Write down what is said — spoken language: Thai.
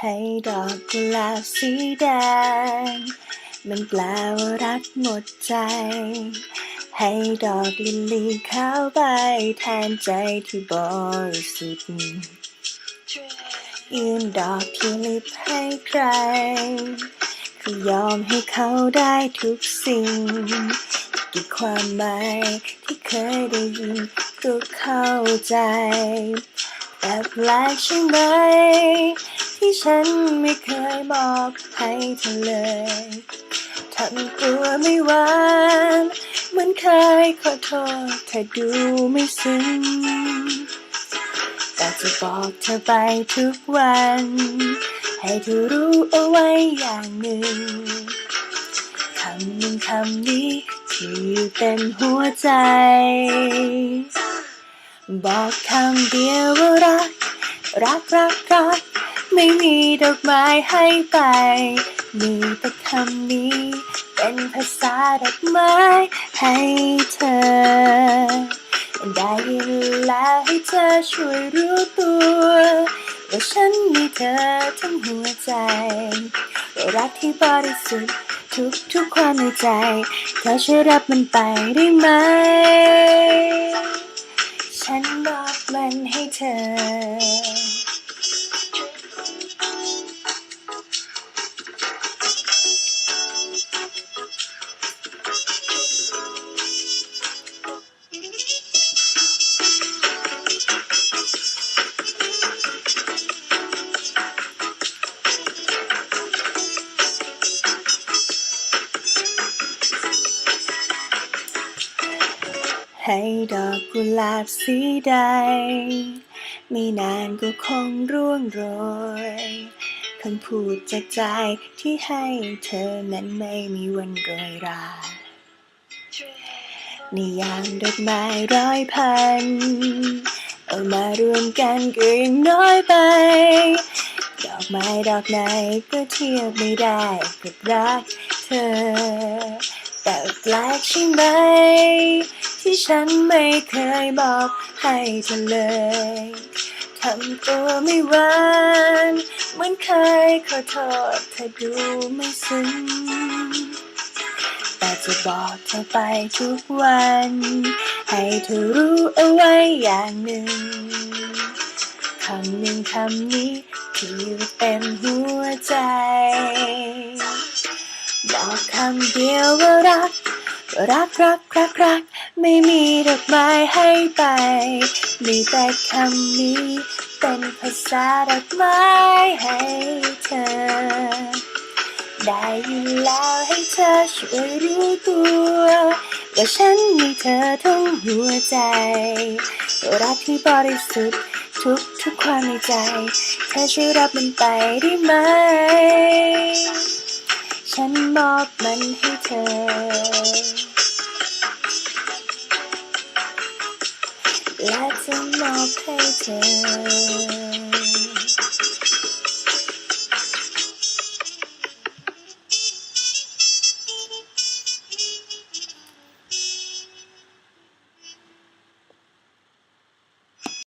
ให้ดอกกุหลาบสีแดง มันแปลว่ารักหมดใจ ให้ดอกลิลลี่ขาวใบแทนใจที่บริสุทธิ์ยื่นดอกทิวลิปให้ใคร คือยอมให้เขาได้ทุกสิ่งกี่ความหมายที่เคยได้ยินก็เข้าใจแต่แปลกใช่ไหม ฉันไม่เคยบอกให้เธอเลยทำตัวไม่หวานเหมือนเคยขอโทษเธอดูไม่ซึ้งแต่จะบอกเธอไปทุกวัน ให้เธอรู้เอาไว้อย่างหนึ่งคำหนึ่งคำนี้ที่อยู่เต็มหัวใจ บอกคำเดียวว่ารัก รักรักรัก ไม่มีดอกไม้ให้ไป มีแต่คำนี้ เป็นภาษาดอกไม้ให้เธอ ได้ยินแล้วให้เธอช่วยรู้ตัวว่าฉันมีเธอทั้งหัวใจรักที่บริสุทธิ์ทุกทุกๆความในใจ เธอช่วยรับมันไปได้ไหม ให้ดอกกุหลาบสีใด ไม่นานก็คงร่วงโรยคำพูดจากใจที่ให้เธอนั้นไม่มีวันโรยรานิยามดอกไม้ร้อยพัน เอามารวมกันก็ยังน้อยไป ดอกไม้ดอกไหนก็เทียบไม่ได้กับรักเธอแต่แปลกใช่ไหม ที่ฉันไม่เคยบอกให้เธอเลย ทำตัวไม่หวานเหมือนเคยขอโทษเธอดูไม่ซึ้ง แต่จะบอกเธอไปทุกวัน ให้เธอรู้เอาไว้อย่างหนึ่ง คำหนึ่งคำนี้ที่อยู่เต็มหัวใจบอกคำเดียวว่ารัก รักรักรักรักไม่มีดอกไม้ให้ไป มีแต่คำนี้เป็นภาษาดอกไม้ให้เธอ ได้ยินแล้วให้เธอช่วยรู้ตัวว่าฉันมีเธอทั้งหัวใจ รักที่บริสุทธิ์ทุกทุกความในใจ เธอช่วยรับมันไปได้ไหม ฉันมอบมันให้เธอ และจะมอบให้เธอ